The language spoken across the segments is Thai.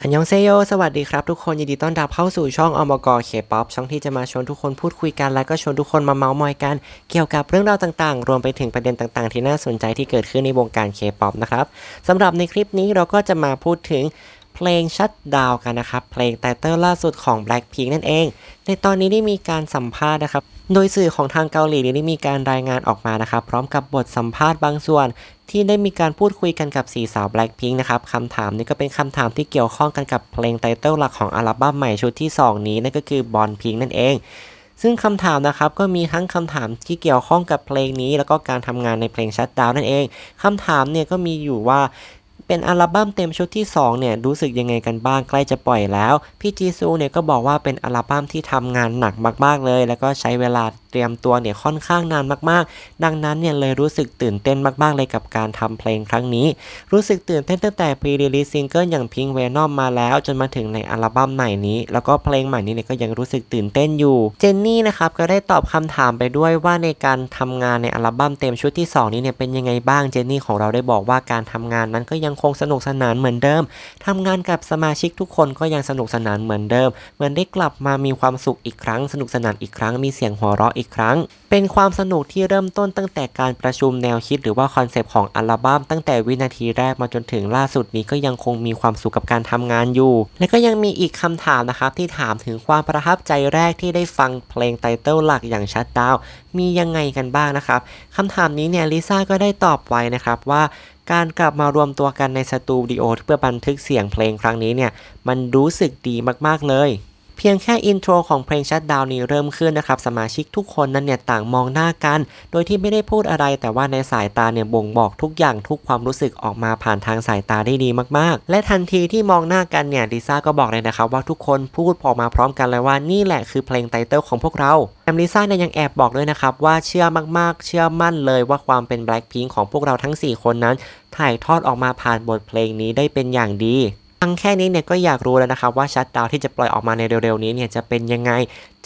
อันยองเซโย สวัสดีครับทุกคน ยินดีต้อนรับเข้าสู่ช่องอมกเคป๊อปช่องที่จะมาชวนทุกคนพูดคุยกัน และก็ชวนทุกคนมาเมาส์มอยกัน เกี่ยวกับเรื่องราวต่างๆ รวมไปถึงประเด็นต่างๆ ที่น่าสนใจที่เกิดขึ้นในวงการเคป๊อปนะครับสำหรับในคลิปนี้เราก็จะมาพูดถึง เพลงชัดดาวกันนะครับ เพลงไตเติลล่าสุดของ Blackpink นั่นเอง ในตอนนี้ได้มีการสัมภาษณ์นะครับ โดยสื่อของทางเกาหลีได้มีการรายงานออกมานะครับ พร้อมกับบทสัมภาษณ์บางส่วน ที่ได้มีการพูดคุยกันกับสีสาว Blackpink นะครับคำถามนี้ก็เป็นคำถามที่เกี่ยวข้องกันกับเพลงไตเติลหลักของอัลบั้มใหม่ชุดที่ 2 นี้นั่นก็คือบอลพิงนั่นเองซึ่งคำถามนะครับก็มีทั้งคำถามที่เกี่ยวข้องกับเพลงนี้ แล้วก็การทำงานในเพลงชัดดาวนั่นเองคำถามเนี่ยก็มีอยู่ว่า เป็นอัลบั้มเต็มชุดที่ 2 เนี่ย รู้สึกยังไงกันบ้างใกล้จะปล่อยแล้ว พี่จีซูเนี่ยก็บอกว่าเป็นอัลบั้มที่ทำงานหนักมากๆเลย แล้วก็ใช้เวลาเตรียมตัวเนี่ยค่อนข้างนานมากๆ ดังนั้นเนี่ยเลยรู้สึกตื่นเต้นมากๆ เลยกับการทำเพลงครั้งนี้ รู้สึกตื่นเต้นตั้งแต่พรีรีลีซิงเกิลอย่างพิงเวนอมมาแล้ว จนมาถึงในอัลบั้มใหม่นี้ แล้วก็เพลงใหม่นี้เนี่ยก็ยังรู้สึกตื่นเต้นอยู่ เจนนี่นะครับก็ได้ตอบคำถามไปด้วยว่าในการทำงานในอัลบั้มเต็มชุดที่ 2 นี้เนี่ยเป็นยังไงบ้าง เจนนี่ของเราได้บอกว่าการทำงานนั้นก็ยังคงสนุกสนานเหมือนเดิมทำงานกับสมาชิกทุกคนก็ยังสนุกสนานเหมือนเดิม เหมือนได้กลับมามีความสุขอีกครั้ง สนุกสนานอีกครั้ง มีเสียงหัวเราะอีกครั้ง เป็นความสนุกที่เริ่มต้นตั้งแต่การประชุมแนวคิดหรือว่าคอนเซปต์ของอัลบั้มตั้งแต่วินาทีแรกมาจนถึงล่าสุดนี้ก็ยังคงมีความสุขกับการทำงานอยู่ และก็ยังมีอีกคำถามนะครับที่ถามถึงความประทับใจแรกที่ได้ฟังเพลงไตเติลหลักอย่างชัดดาวมียังไงกันบ้างนะครับคำถามนี้เนี่ยลิซ่าก็ได้ตอบไว้นะครับว่า การกลับมารวมตัวกันในสตูดิโอเพื่อบันทึกเสียงเพลงครั้งนี้เนี่ย มันรู้สึกดีมากๆเลย เพียงแค่อินโทรของเพลงชัดดาวนี้เริ่มขึ้นนะครับ สมาชิกทุกคนนั้นเนี่ยต่างมองหน้ากัน โดยที่ไม่ได้พูดอะไร แต่ว่าในสายตาเนี่ยบ่งบอกทุกอย่างทุกความรู้สึกออกมาผ่านทางสายตาได้ดีมากๆ และทันทีที่มองหน้ากันเนี่ยดิซ่าก็บอกเลยนะครับว่าทุกคนพูดออกมาพร้อมกันเลยว่านี่แหละคือเพลงไตเติลของพวกเราแอมลิซ่าเนี่ยยังแอบบอกด้วยนะครับว่าเชื่อมากๆ เชื่อมั่นเลยว่าความเป็น Blackpink ของพวกเราทั้ง 4 คนนั้น ถ่ายทอดออกมาผ่านบทเพลงนี้ได้เป็นอย่างดี ฟังแค่นี้เนี่ยก็อยากรู้แล้วนะครับว่าชัดดาวที่จะปล่อยออกมาในเร็วๆนี้เนี่ยจะเป็นยังไง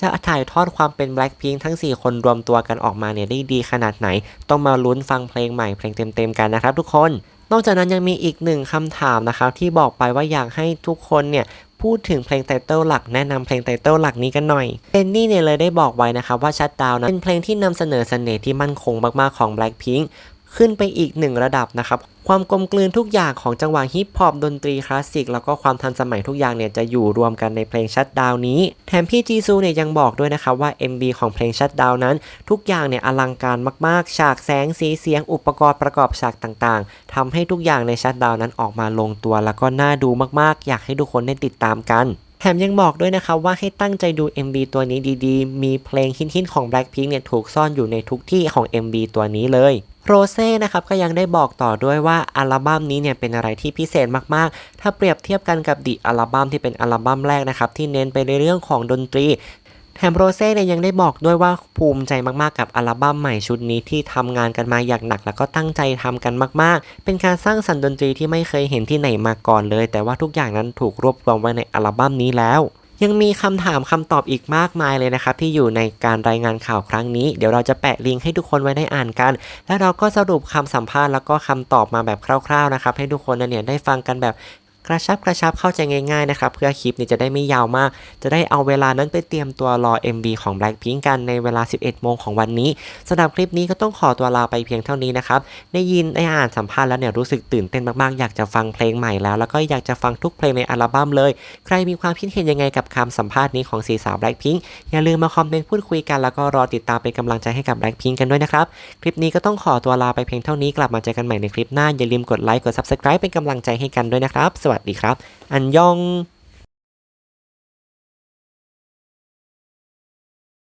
จะถ่ายทอดความเป็น Blackpink ทั้ง 4 คนรวมตัวกันออกมาเนี่ยได้ดีขนาดไหน ต้องมาลุ้นฟังเพลงใหม่เพลงเต็มๆกันนะครับทุกคน นอกจากนั้นยังมีอีกหนึ่งคำถามนะครับที่บอกไปว่าอยากให้ทุกคนเนี่ยพูดถึงเพลงไตเติลหลักแนะนำเพลงไตเติลหลักนี้กันหน่อยเจนนี่เนี่ยเลยได้บอกไว้นะครับว่าชัดดาวนั้นเป็นเพลงที่นำเสนอเสน่ห์ที่มั่นคงมากๆของ Blackpink ขึ้นไปอีกหนึ่งระดับนะครับ ความกลมกลืนทุกอย่างของจังหวะฮิปฮอปดนตรีคลาสสิกแล้วก็ความทันสมัยทุกอย่างเนี่ยจะอยู่รวมกันในเพลงชัดดาวนี้ แถมพี่จีซูเนี่ยยังบอกด้วยนะครับว่า MB ของเพลงชัดดาวนั้น ทุกอย่างเนี่ยอลังการมากๆ ฉากแสงสีเสียงอุปกรณ์ประกอบฉากต่างๆทำให้ทุกอย่างในชัดดาวนั้นออกมาลงตัว แล้วก็น่าดูมากๆ อยากให้ทุกคนได้ติดตามกันแถมยังบอกด้วยนะครับว่าให้ตั้งใจดู MV ตัวนี้ดีๆ มีเพลงฮิตๆของ Blackpink เนี่ยถูกซ่อนอยู่ในทุกที่ของ MV ตัวนี้เลย โรเซ่นะครับก็ยังได้บอกต่อด้วยว่าอัลบั้มนี้เนี่ยเป็นอะไรที่พิเศษมากๆ ถ้าเปรียบเทียบกันกับดิอัลบั้มที่เป็นอัลบั้มแรกนะครับที่เน้นไปในเรื่องของดนตรีแถมโรเซ่เนี่ยยังได้บอกด้วยว่าภูมิใจมากๆกับอัลบั้มใหม่ชุดนี้ที่ทำงานกันมาอย่างหนัก แล้วก็ตั้งใจทำกันมากๆ เป็นการสร้างสรรค์ดนตรีที่ไม่เคยเห็นที่ไหนมาก่อนเลย แต่ว่าทุกอย่างนั้นถูกรวบรวมไว้ในอัลบั้มนี้แล้ว ยังมีคำถามคำตอบอีกมากมายเลยนะครับ ที่อยู่ในการรายงานข่าวครั้งนี้ เดี๋ยวเราจะแปะลิงก์ให้ทุกคนไว้ได้อ่านกัน แล้วเราก็สรุปคำสัมภาษณ์แล้วก็คำตอบมาแบบคร่าวๆนะครับให้ทุกคนเนี่ยได้ฟังกันแบบ ระชับกระชับเข้าใจง่ายๆนะครับ เพื่อคลิปนี้จะได้ไม่ยาวมาก จะได้เอาเวลานั้นไปเตรียมตัวรอ MB ของ Blackpink กันในเวลา 11 โมงของวันนี้สำหรับคลิปนี้ก็ต้องขอตัวลาไปเพียงเท่านี้นะครับได้ยินได้อ่านสัมภาษณ์แล้วเนี่ยรู้สึกตื่นเต้นมากๆ อยากจะฟังเพลงใหม่แล้ว แล้วก็อยากจะฟังทุกเพลงในอัลบั้มเลย ใครมีความคิดเห็นยังไงกับคำสัมภาษณ์นี้ของสีสาว Blackpink อย่าลืมมาคอมเมนต์พูดคุยกันแล้วก็รอติดตามเป็นกำลังใจให้กับ Blackpink กันด้วยนะครับคลิปนี้ก็ต้องขอตัวลาไปเพียงเท่านี้กลับมาเจอกันใหม่ในคลิปหน้าอย่าลืมกดไลค์กด Subscribe เป็นกำลังใจให้กันด้วยนะครับ สวัสดีครับ อันยอง